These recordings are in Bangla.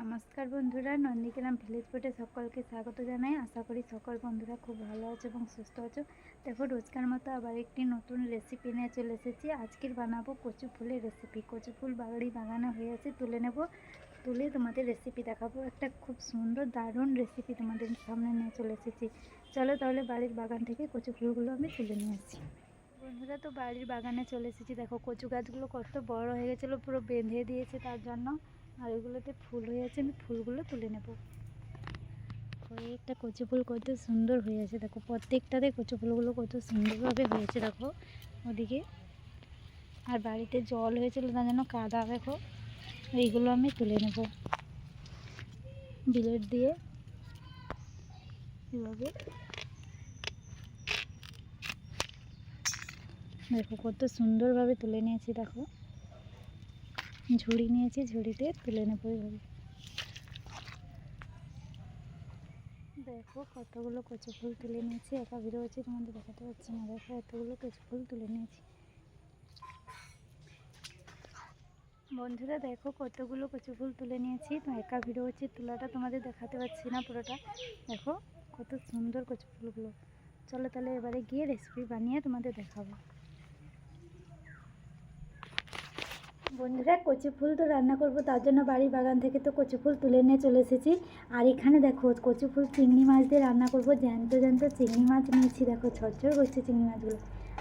নমস্কার বন্ধুরা, নন্দীগ্রাম ভিলেজ ফুটে সকলকে স্বাগত জানাই। আশা করি সকল বন্ধুরা খুব ভালো আছো এবং সুস্থ আছো। দেখো, রোজকার মতো আবার একটি নতুন রেসিপি নিয়ে চলে এসেছি। আজকের বানাবো কচু ফুলের রেসিপি কচু ফুল বাড়ি বাগানে হয়ে আছে, তুলে নেব। তুলে তোমাদের রেসিপি দেখাবো। একটা খুব সুন্দর, দারুণ রেসিপি তোমাদের সামনে নিয়ে চলে এসেছি। চলো তাহলে বাড়ির বাগান থেকে কচু ফুলগুলো আমি তুলে নিয়ে আসি। বন্ধুরা, তো বাড়ির বাগানে চলে এসেছি। দেখো, কচু গাছগুলো কত বড় হয়ে গেছিল, পুরো বেঁধে দিয়েছে তার জন্য। আর এগুলোতে ফুল হয়ে আছে, আমি ফুলগুলো তুলে নেব। কয়েকটা কচু ফুল কত সুন্দর হয়ে আছে, দেখো প্রত্যেকটাতে কচু ফুলগুলো কত সুন্দরভাবে হয়েছে, দেখো। ওদিকে আর বাড়িতে জল হয়েছিল, তার জন্য কাদা, দেখো। এইগুলো আমি তুলে নেব। বিলেট দিয়ে এভাবে। দেখো কত সুন্দরভাবে তুলে নিয়েছি, দেখো। ঝুড়ি নিয়েছি, ঝুড়িতে তুলে নেব এইভাবে দেখো কতগুলো কচু ফুল তুলে নিয়েছি, একা ভিড় হচ্ছে তোমাদের দেখাতে পারছি না। দেখো এতগুলো কচু ফুল তুলে নিয়েছি। বন্ধুরা দেখো কতগুলো কচু ফুল তুলে নিয়েছি, তো একা ভিডিও হচ্ছে তুলাটা তোমাদের দেখাতে পারছি না পুরোটা। দেখো কত সুন্দর কচু ফুলগুলো। চলো তাহলে এবারে গিয়ে রেসিপি বানিয়ে তোমাদের দেখাবো। বন্ধুরা কচু ফুল তো রান্না করব, তার জন্য বাড়ির বাগান থেকে তো কচু ফুল তুলে নিয়ে চলে এসেছি। আর এখানে দেখো, কচু ফুল, চিংড়ি মাছ দিয়ে রান্না করব। জ্যান্ত জ্যান্ত চিংড়ি মাছ নিয়েছি, দেখো ছরছর করছে চিংড়ি মাছগুলো।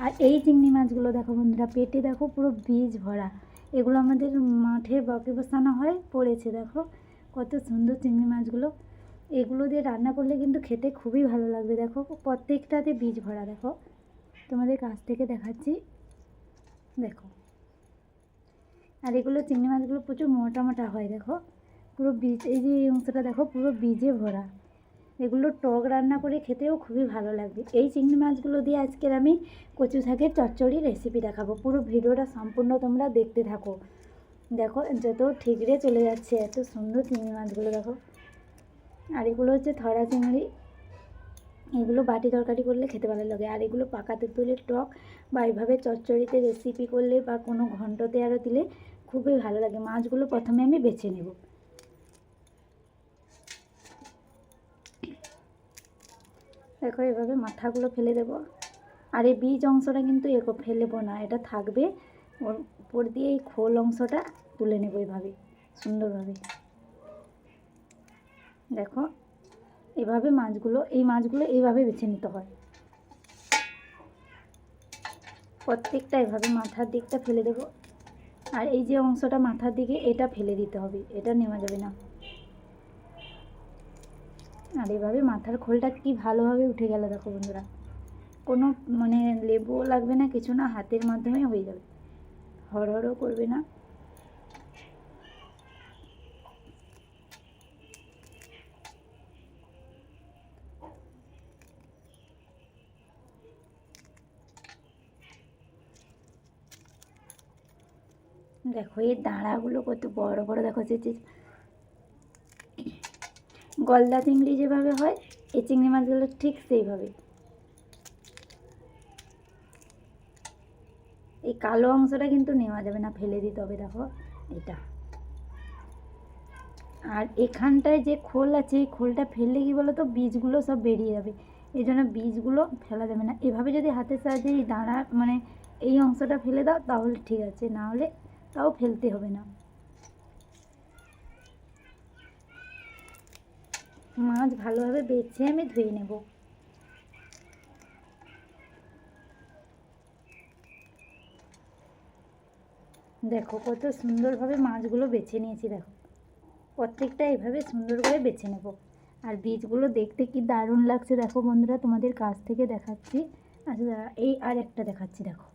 আর এই চিংড়ি মাছগুলো দেখো বন্ধুরা, পেটে দেখো পুরো বীজ ভরা। এগুলো আমাদের মাঠে বকে বসানো হয়, পড়েছে দেখো। কত সুন্দর চিংড়ি মাছগুলো। এগুলো দিয়ে রান্না করলে কিন্তু খেতে খুবই ভালো লাগবে, দেখো। প্রত্যেকটাতে বীজ ভরা, দেখো। তোমাদের কাছ থেকে দেখাচ্ছি। দেখো। আর এগুলো চিংড়ি মাছগুলো প্রচুর মোটা মোটা হয়, দেখো। পুরো বীজ, এই যে অংশটা দেখো, পুরো বীজে ভরা। এগুলো টক রান্না করে খেতেও খুবই ভালো লাগবে এই চিংড়ি মাছগুলো দিয়ে আজকের আমি কচু শাকের চচ্চড়ি রেসিপি দেখাবো। পুরো ভিডিওটা সম্পূর্ণ তোমরা দেখতে থাকো। দেখো, যত ঠিকরে চলে যাচ্ছে, এত সুন্দর চিংড়ি মাছগুলো, দেখো। আর এগুলো হচ্ছে থরা চিংড়ি। এগুলো বাটি তরকারি করলে খেতে ভালো লাগে। আর এগুলো পাকাতে তুলে টক বা এভাবে চচ্চড়িতে রেসিপি করলে বা কোনো ঘন্টতে আরও দিলে খুবই ভালো লাগে। মাছগুলো প্রথমে আমি বেছে নেব। দেখো, এভাবে মাথাগুলো ফেলে দেব। আর এই বীজ অংশটা কিন্তু এগো ফেলেবো না, এটা থাকবে। ওর উপর দিয়ে এই খোল অংশটা তুলে নেব এইভাবে সুন্দরভাবে। দেখো, এভাবে মাছগুলো, এই মাছগুলো এইভাবে বেছে নিতে হয়। প্রত্যেকটা এভাবে মাথার দিকটা ফেলে দেবো। আর এই যে অংশটা মাথার দিকে, এটা ফেলে দিতে হবে। এটা নেওয়া যাবে না। আর এভাবে মাথার খোলটা কি ভালোভাবে উঠে গেল দেখো বন্ধুরা। কোনো মানে লেবুও লাগবে না, কিছু না, হাতের মাধ্যমে হয়ে যাবে। হড়হড়ও করবে না। দেখো, এই দাঁড়াগুলো কত বড় বড়। দেখো, যে গলদা চিংড়ি যেভাবে হয়, এই চিংড়ি মাছগুলো ঠিক সেইভাবে। এই কালো অংশটা কিন্তু নেওয়া যাবে না, ফেলে দিতে হবে, দেখো, এটা। আর এখানটায় যে খোল আছে, এই খোলটা ফেললে কি বলো তো বীজগুলো সব বেরিয়ে যাবে। এই জন্য বীজগুলো ফেলা যাবে না। এভাবে যদি হাতের সাহায্যে এই দাঁড়া মানে এই অংশটা ফেলে দাও, তাহলে ঠিক আছে। না হলে তাও ফেলতে হবে না। মাছ ভালোভাবে বেছে আমি ধুয়ে নেব। দেখো কত সুন্দরভাবে মাছগুলো বেছে নিয়েছি, দেখো। প্রত্যেকটা এভাবে সুন্দর করে বেছে নেব। আর বীজগুলো দেখতে কি দারুণ লাগছে, দেখো বন্ধুরা, তোমাদের কাছ থেকে দেখাচ্ছি। আচ্ছা এই আর একটা দেখাচ্ছি, দেখো।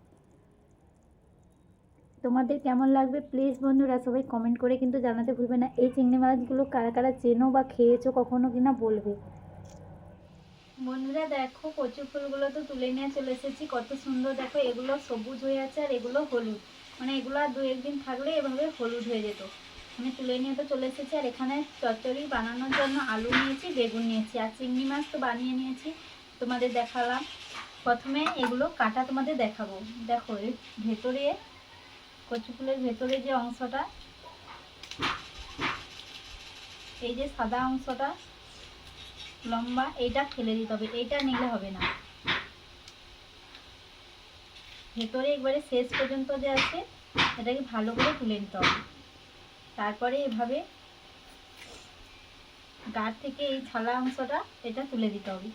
তোমাদের কেমন লাগবে? প্লিজ বন্ধুরা সবাই কমেন্ট করে কিন্তু জানাতে ভুলবে না। এই চিংড়ি মাছগুলো কারা কারা চেনো বা খেয়েছো কখনো কিনা বলবে। বন্ধুরা দেখো, কচু ফুলগুলো তো তুলে নিয়ে চলে এসেছি। কত সুন্দর। দেখো, এগুলো সবুজ হয়ে আছে আর এগুলো হলুদ। মানে এগুলো আর দু একদিন থাকলে এভাবে হলুদ হয়ে যেত। আমি তুলে নিয়ে তো চলে এসেছি। আর এখানে চচ্চড়ি বানানোর জন্য আলু নিয়েছি, বেগুন নিয়েছি আর চিংড়ি মাছ তো বানিয়ে নিয়েছি। তোমাদের দেখালাম। প্রথমে এগুলো কাটা তোমাদের দেখাবো। দেখো ভেতরে কচু ফুলের ভেতরে যে অংশটা, এই যে সাদা অংশটা লম্বা, এইটা ফেলে দিতে হবে, এইটা নিলে হবে না। ভেতরে একবারে শেষ পর্যন্ত যে আছে, এটাকে ভালো করে তুলে নিতে হবে। তারপরে এভাবে গার থেকে এই ছালা অংশটা এটা তুলে দিতে হবে।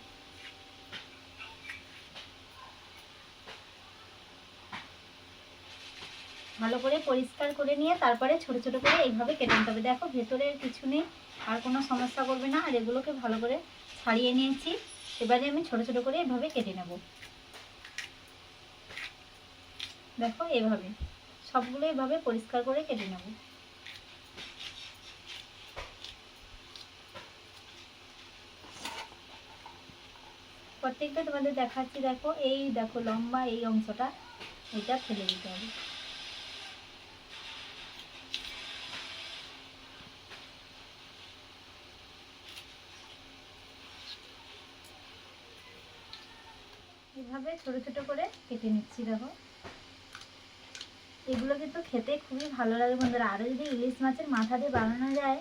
ভালো করে পরিষ্কার করে নিয়ে তারপরে ছোট ছোট করে এইভাবে কেটে নিতে হবে। দেখো, ভেতরে কিছু নেই, আর কোনো সমস্যা করবে না। আর এগুলোকে ভালো করে ছাড়িয়ে নিয়েছি। এবারে আমি ছোট ছোট করে এভাবে কেটে নেব। দেখো, এভাবে। সবগুলো এভাবে পরিষ্কার করে কেটে নেব। প্রত্যেকটা তোমাদের দেখাচ্ছি। দেখো, এই দেখো লম্বা এই অংশটা, এটা ফেলে দিতে হবে। এভাবে ছোট ছোট করে কেটে নিচ্ছি, দেখো। এগুলো কিন্তু খেতে খুবই ভালো লাগে বন্ধুরা। আরও যদি ইলিশ মাছের মাথা দিয়ে বানানো যায়,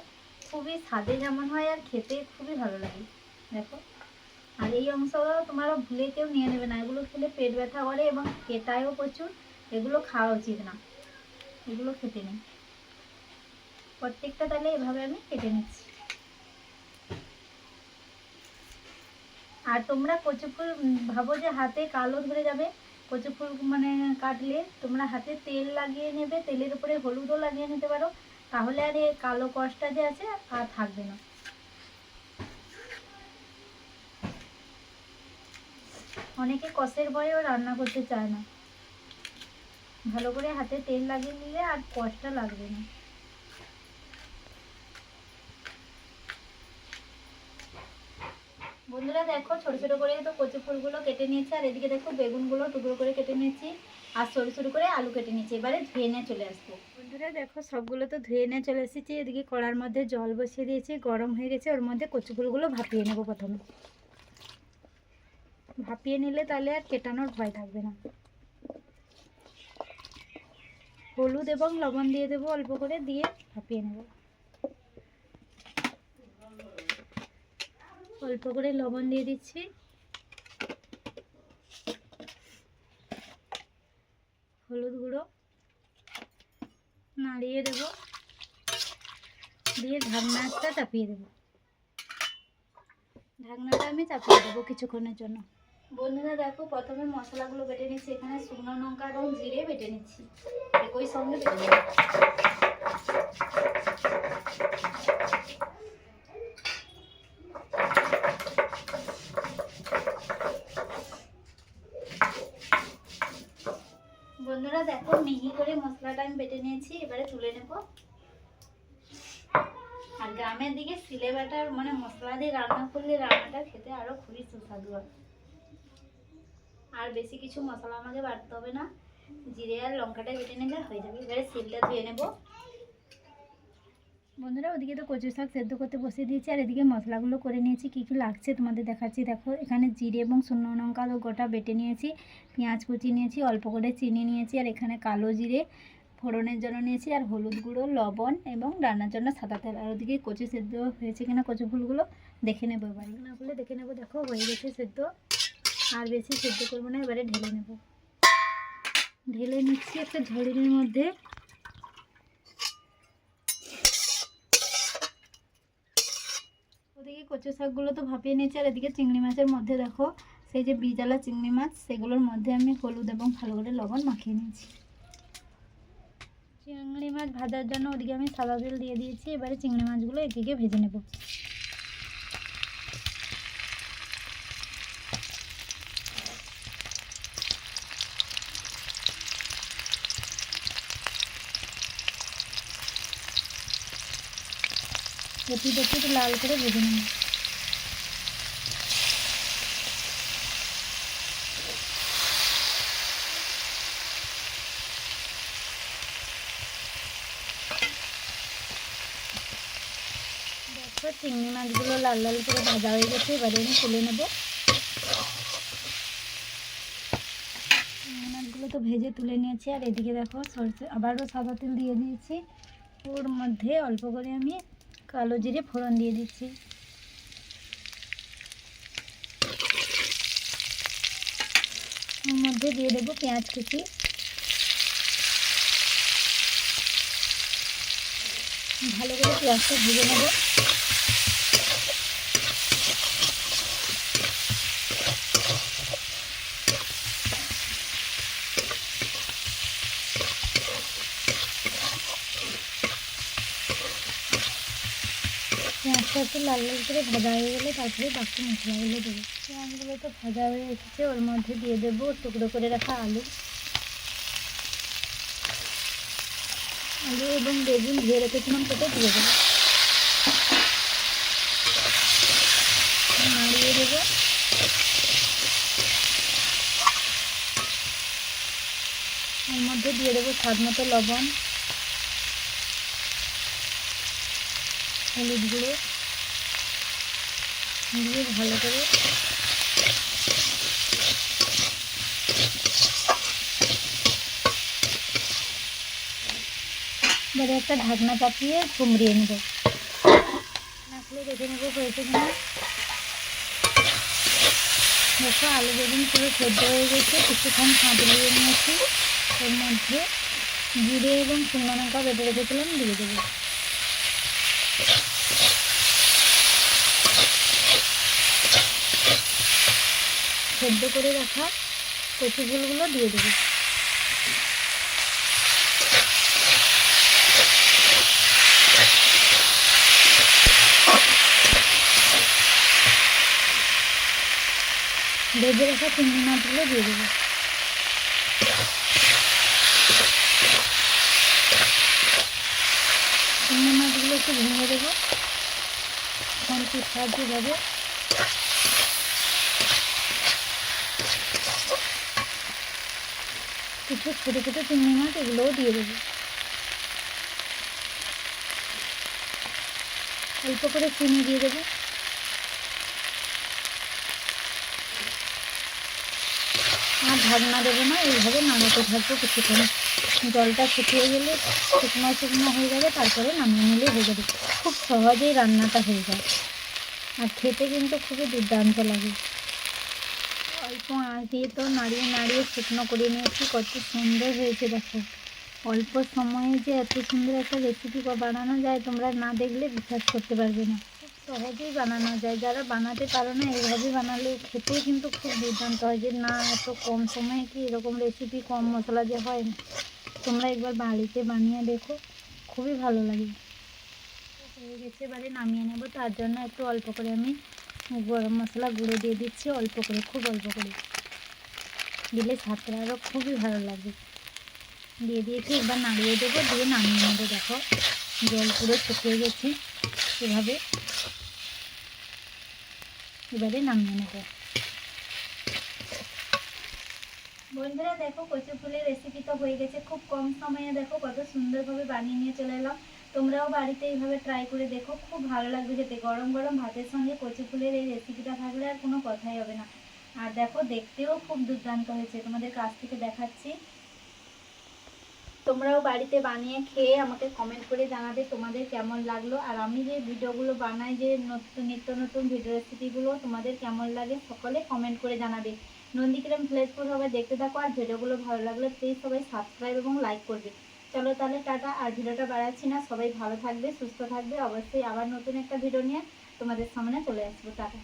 খুবই স্বাদে যেমন হয় আর খেতে খুবই ভালো লাগে, দেখো। আর এই অংশগুলো তোমরা ভুলে কেউ নিয়ে নেবে না। এগুলো খেলে পেট ব্যথা করে এবং পেটায়ও প্রচুর। এগুলো খাওয়া উচিত না। এগুলো খেতে নেই। প্রত্যেকটা তাহলে এভাবে আমি কেটে নিচ্ছি। আর তোমরা কচু ফুল ভাবো যে হাতে কালো ধরে যাবে। কচু ফুল মানে কাটলে তোমরা হাতে তেল লাগিয়ে নেবে, তেলের উপরে হলুদও লাগিয়ে নিতে পারো। তাহলে আর এই কালো কষটা যে আছে আর থাকবে না। অনেকে কষের ভয়েও রান্না করতে চায় না। ভালো করে হাতে তেল লাগিয়ে নিলে আর কষটা লাগবে না। বন্ধুরা দেখো, ছোট ছোট করে তো কচু ফুলগুলো কেটে নিয়েছি, আর এদিকে দেখো বেগুনগুলো টুকরো করে কেটে নিয়েছি, আর সরু সরু করে আলু কেটে নিয়েছি। এবারে ধুয়ে নিয়ে চলে আসব। বন্ধুরা দেখো, সবগুলো তো ধুয়ে নিয়ে চলে এসেছি। এদিকে কড়ার মধ্যে জল বসিয়ে দিয়েছি, গরম হয়ে গেছে, ওর মধ্যে কচু ফুলগুলো ভাপিয়ে নেব প্রথমে। ভাপিয়ে নিলে তাহলে আর কেটানোর ভয় থাকবে না। হলুদ এবং লবণ দিয়ে দেবো, অল্প করে দিয়ে ভাপিয়ে নেব। অল্প করে লবণ দিয়ে দিচ্ছি। হলুদ গুঁড়ো নাড়িয়ে দেবো। দিয়ে ঢাকনাটা চাপিয়ে দেবো। ঢাকনাটা আমি চাপিয়ে দেবো কিছুক্ষণের জন্য। বন্ধুরা দেখো, প্রথমে মশলাগুলো বেটে নিচ্ছি। এখানে শুকনো লঙ্কা এবং জিরে বেটে নিচ্ছি। একই সঙ্গে বেটে নেব মিহি করে মশলাটা আমি বেটে নিয়েছি, এবারে তুলে নেব। আর গ্রামের দিকে সিলে বাটার মানে মশলা দিয়ে রান্না করলে রান্নাটা খেতে আরও খুবই সুস্বাদু হয়। আর বেশি কিছু মশলা আমাকে বাড়তে হবে না, জিরে আর লঙ্কাটা বেটে নিলে হয়ে যাবে। এবারে সিলটা ধুয়ে নেব। বন্ধুরা, ওদিকে তো কচু শাক সেদ্ধ করতে বসিয়ে দিয়েছি, আর এদিকে মশলাগুলো করে নিয়েছি। কী কী লাগছে তোমাদের দেখাচ্ছি। দেখো, এখানে জিরে এবং শুকনো লঙ্কা তো গোটা বেটে নিয়েছি, পেঁয়াজ কুচি নিয়েছি, অল্প করে চিনি নিয়েছি, আর এখানে কালো জিরে ফোড়নের জন্য নিয়েছি, আর হলুদ গুঁড়ো, লবণ এবং রান্নার জন্য সাদা তেল। আর ওদিকে কচু সেদ্ধ হয়েছে কিনা কচু ফুলগুলো দেখে নেব এবার। হলে দেখে নেব, দেখো হয়ে গেছে সেদ্ধ। আর বেশি সেদ্ধ করব না, এবারে ঢেলে নেব। ঢেলে নিচ্ছি একটা ঝড়ির মধ্যে ওদিকে কচু শাকগুলো তো ভাপিয়ে নিয়েছি, আর এদিকে চিংড়ি মাছের মধ্যে দেখো, সেই যে বিজালা চিংড়ি মাছ, সেগুলোর মধ্যে আমি হলুদ এবং ভালো করে লবণ মাখিয়ে নিয়েছি। চিংড়ি মাছ ভাজার জন্য ওদিকে আমি সাদা তেল দিয়ে দিয়েছি, এবারে চিংড়ি মাছগুলো এদিকে ভেজে নেব। দেখে একটু লাল করে ভেজে নেব। দেখো, চিংড়ি মাছগুলো লাল লাল করে ভাজা হয়ে গেছে, এবারে আমি তুলে নেব। চিংড়ি মাছগুলো তো ভেজে তুলে নিয়েছি, আর এদিকে দেখো সরষে, আবারও সাদা তেল দিয়ে দিয়েছি। ওর মধ্যে অল্প করে আমি কালো জিরে ফোড়ন দিয়ে দিচ্ছি। মধ্যে দিয়ে দেবো পেঁয়াজ কুচি। ভালো করে পেঁয়াজটা ভেজে নেব। একটু লাল লাল করে ভাজা হয়ে গেলে তারপরে বাকি মশলাগুলো দেবো। পেঁয়াজগুলো তো ভাজা হয়ে এসেছে, ওর মধ্যে দিয়ে দেবো টুকরো করে রাখা আলু। আলু এবং বেগুন ধুয়ে রেখেছিলাম কেটে দিয়ে দেবো। দেবো। ওর মধ্যে দিয়ে দেবো স্বাদ মতো লবণ, হলুদ গুঁড়ো। দিয়ে ভালো করে এবারে একটা ঢাকনা চাপিয়ে কুমড়িয়ে নেব। নাকলে দেখে নেব হয়েছে কিনা দেখো, আলু বেগুন পুরো সেদ্ধ হয়ে গেছে। কিছুক্ষণ সাঁতরিয়ে নিয়েছি। ওর মধ্যে জিরে এবং শুকনো লঙ্কা বেটে রেখেছিলাম, দিয়ে দেবো। সেদ্ধ করে রাখা কচু ফুলগুলো দিয়ে দেবো। ভেজে রাখা চিংড়ি মাছগুলো দিয়ে দেবো। চিংড়ি মাছগুলো একটু ভেঙে দেবো। খন্তির সাহায্যে যাবে কিছু ছোটো ছোটো চিংড়ি মাছ, এগুলোও দিয়ে দেবো। অল্প করে চিনি দিয়ে দেবো। আর ঢাকনা দেবো না, এইভাবে নাড়াতে থাকব কিছুক্ষণ। জলটা শুকিয়ে গেলে শুকনো শুকনো হয়ে যাবে, তারপরে নামিয়ে নিলে হয়ে যাবে খুব সহজেই রান্নাটা হয়ে যায়। আর খেতে কিন্তু খুবই দুর্দান্ত লাগে। অল্প আঁচ দিয়ে তো নাড়িয়ে নাড়িয়ে শুকনো করে নিয়েছি, কত সুন্দর হয়েছে দেখো। অল্প সময়ে যে এত সুন্দর একটা রেসিপি বানানো যায়, তোমরা না দেখলে বিশ্বাস করতে পারবে না। খুব সহজেই বানানো যায়। যারা বানাতে পারো না, এইভাবে বানালে খেতেও কিন্তু খুব দুর্দান্ত হয় যে, না, এত কম সময়ে কি এরকম রেসিপি কম মশলা দিয়ে হয় না? তোমরা একবার বাড়িতে বানিয়ে দেখো, খুবই ভালো লাগে। হয়ে গেছে, এবারে নামিয়ে নেব। তার জন্য একটু অল্প করে আমি গরম মশলা গুঁড়ো দিয়ে দিচ্ছি, অল্প করে, খুব অল্প করে। দিলে স্বাদটা আরও খুবই ভালো লাগবে। দিয়ে দিয়েছি, এবার নাড়িয়ে দেবো, দিয়ে নামিয়ে নেব, দেখো। জল পুরো শুকিয়ে গেছে, এভাবে। এবারে নামিয়ে নেব। বন্ধুরা, দেখো কচু ফুলের রেসিপি তো হয়ে গেছে। খুব কম সময়ে দেখো কত সুন্দরভাবে বানিয়ে নিয়ে চলে এলাম। তোমরাও বাড়িতে এইভাবে ট্রাই করে দেখো। খুব ভালো লাগবে খেতে। গরম গরম ভাতের সঙ্গে কচু ফুলের এই রেসিপিটা থাকলে আর কোনো কথাই হবে না। আর দেখো, দেখতেও খুব দুর্দান্ত হয়েছে। তোমাদের কাছ থেকে দেখাচ্ছি। তোমরাও বাড়িতে বানিয়ে খেয়ে আমাকে কমেন্ট করে জানাবে তোমাদের কেমন লাগল। আর আমি যে ভিডিওগুলো বানাই, যে নতুন, নিত্য নতুন ভিডিও রেসিপিগুলো তোমাদের কেমন লাগে সকলে কমেন্ট করে জানাবে। নন্দীগ্রাম ফ্লেসপুর সবাই দেখতে থাকো। আর ভিডিওগুলো ভালো লাগলে প্লিজ সবাই সাবস্ক্রাইব এবং লাইক করবে। চলো তাহলে টাটা, আর ভিডিওটা বাড়াচ্ছি না, সবাই ভালো থাকবে, সুস্থ থাকবে, অবশ্যই আবার নতুন একটা ভিডিও নিয়ে তোমাদের সামনে চলে আসব, টাটা।